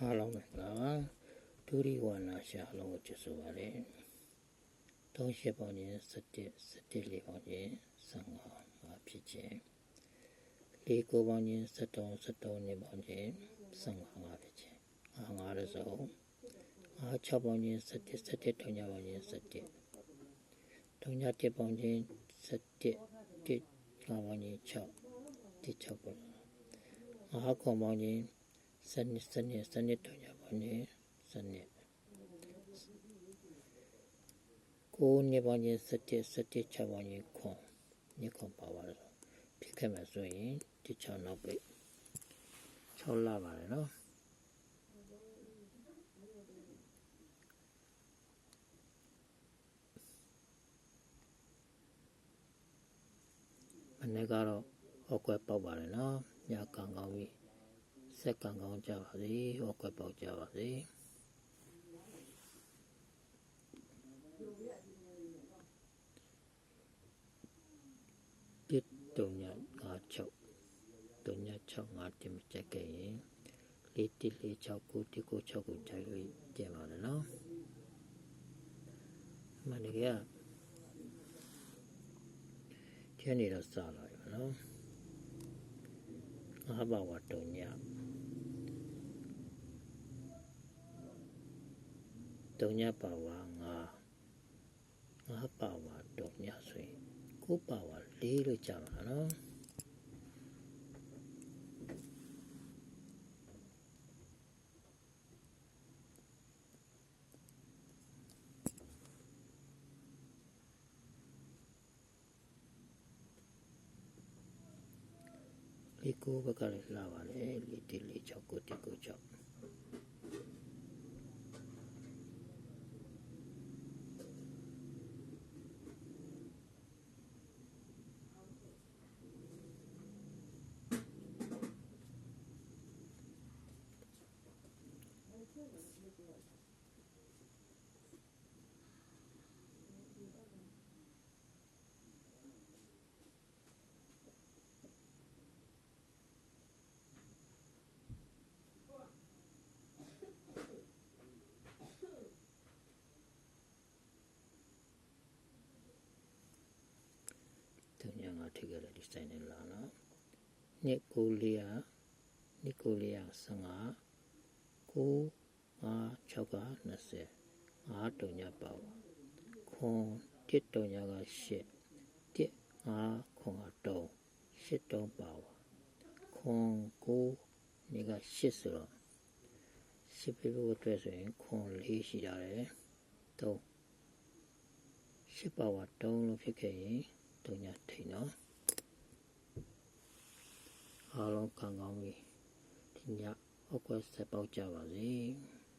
အားလုံးပဲလားဒုရိဝါနာရှာအလုံးကိုချစ်ဆိုပါလေသုံးရှစ်ပေါင်းချင်း17 17လေးပေါင်းချင်း15မှာဖြစ်ခြင်းလေးကိုပေါင်းချင်း73 73နှစ်ပေါင်းချင်း15မှာဖြစ်ခြင်းအားငါးရစုံအား6ပေါင်းချင်း17 17တုံညာပေါင်းချင်း17တုံညာ1ပေါင်းချင်း17 1ငါးပေါင်းချင်း6 1 6ပေါင်းအားခွန်ပေါင်းချင်း စနစ်စနစ်စနစ်တုံညာပေါင်းချင်းစနစ်ကိုနှစ်ပေါင်းချင်း17 17 6ပေါင်းချင်းခွန်ညခွန်ပါပါတော့ဖြစ်ခဲ့မှာဆိုရင်ဒီ6နောက်ပိတ်6လပါတယ်နော်မနေ့ကတော့ဟောက်ကွက်ပေါက်ပါတယ်နော်ညကံကောင်းပြီ စက်ကံကောင်းကြပါစေဟောက်ကွက်ပေါက်ကြပါစေတစ်တုံည56တုံည65တင်မချက်ခဲ့ရင်လေးတစ်လေး6ကိုတစ်ကို6ကိုချိန်လို့ကြပါလေနော်မနေ့ကကျန်နေတော့စလာပြီနော်ငါးပါဝတုံည ဒုံညပါဝါငါငါပါဝါဒုံညဆိုရင်ကိုပါဝါလေးလို့ကြမှာနော်လေးကိုဘက်ကလည်းလှပါလေလေးတိလေးချောက်ကိုတိကိုချောက် 3 di sana lana ni kulia ni kulia sanga ku ကနှစ်ကိုလေးက15ကို5 6က20 5တုံညပါဝခွန်တစ်တုံညက8တစ်5ခွန်က3 8တုံပါဝခွန်9နေက8ဆိုတော့10ပြဖို့အတွက်ဆိုရင်ခွန်4ရှိတာတယ်3 8ပါဝ3လို့ဖြစ်ခဲ့ရင်တုံညထိန်နော်အားလုံးခံကောင်းပြီဒီညဟောက်ကွက်ဆက်ပေါက်ကြပါစေ